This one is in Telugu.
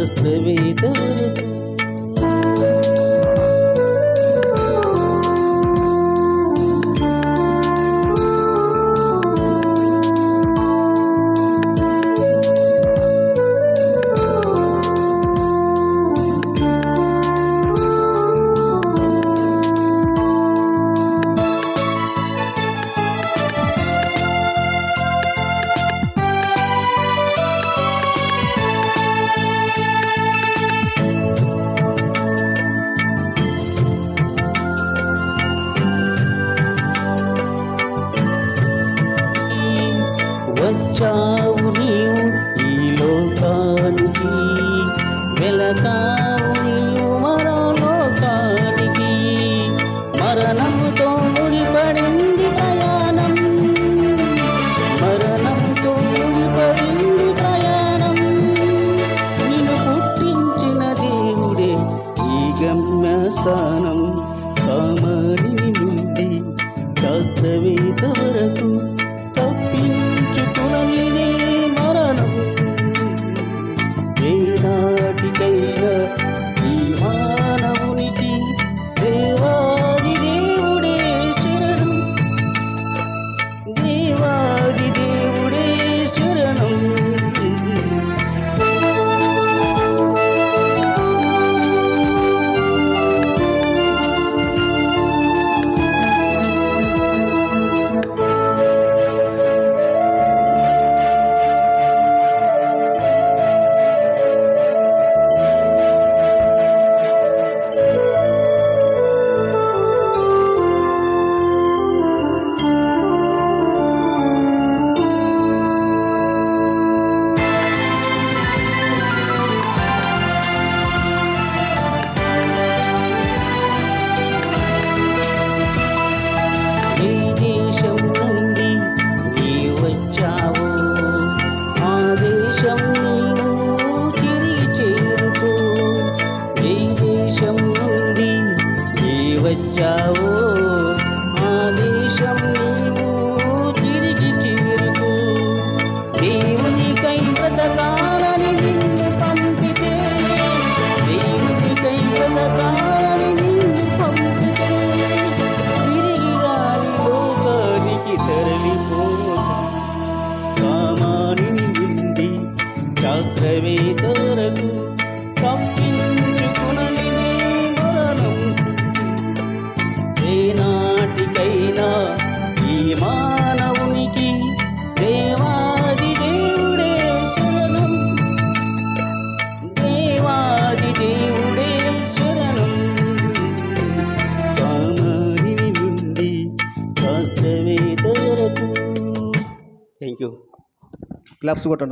வாழ்த்துவே వచ్చావు నీవు ఈ లోకానికి వెళతావు నీవు మరో లోకానికి. మరణంతో ముడిపడింది ప్రయాణం మరణంతో ముడిపడింది ప్రయాణం. నిన్ను పుట్టించిన దేవుడే ఈ గమ్యస్థానం. కామని నుండి శాస్త్రవేద వరకు శాస్త్రవేత్త వరకు తప్పించుకునని మరణం ఏనాటికైనా ఈ మానవునికి దేవాది దేవుడే శరణం. దేవాది దేవుడే శరణం. సామాని నుండి శాస్త్రవేత్త వరకు థ్యాంక్ యూ క్లాప్స్ కొట్టండి.